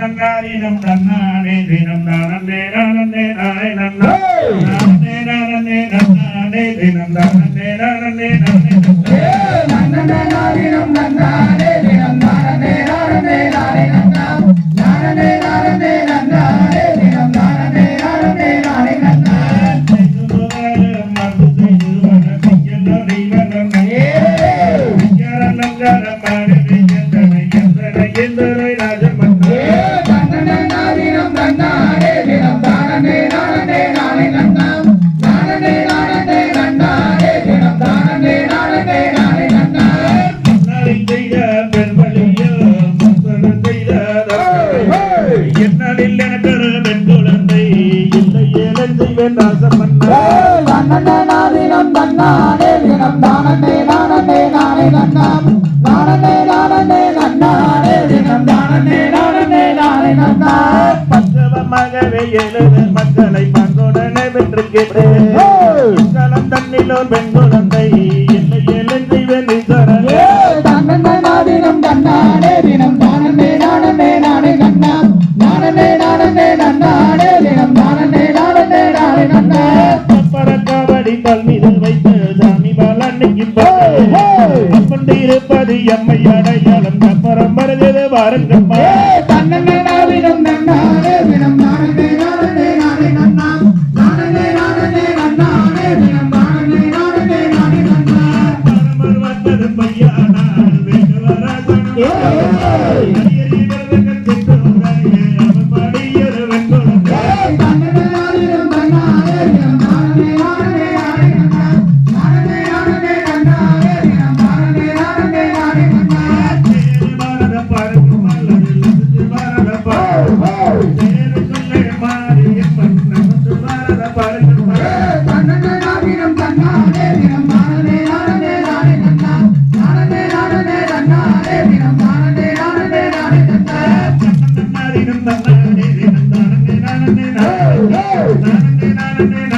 நன்னாரினம் நன்னானே தினம் நானே நானே நானே நன்னா நானே நானே நன்னானே தினம் நானே நானே நானே பக்குவமாகவே எழுது மக்களை பங்குடனே வென்று கேட்டேன் களம் பெண் குழந்தை தன்னே தன்னானே தினம் தானே நானே நானே நானே நானே நன்னானே பறக்காவடி பல் மீது வைத்து சாமி பாலன்னைக்கு கொண்டிருப்பது எம்மை அடையாளம். அப்புறம் வருகிறது வாருங்கம்மா na na na na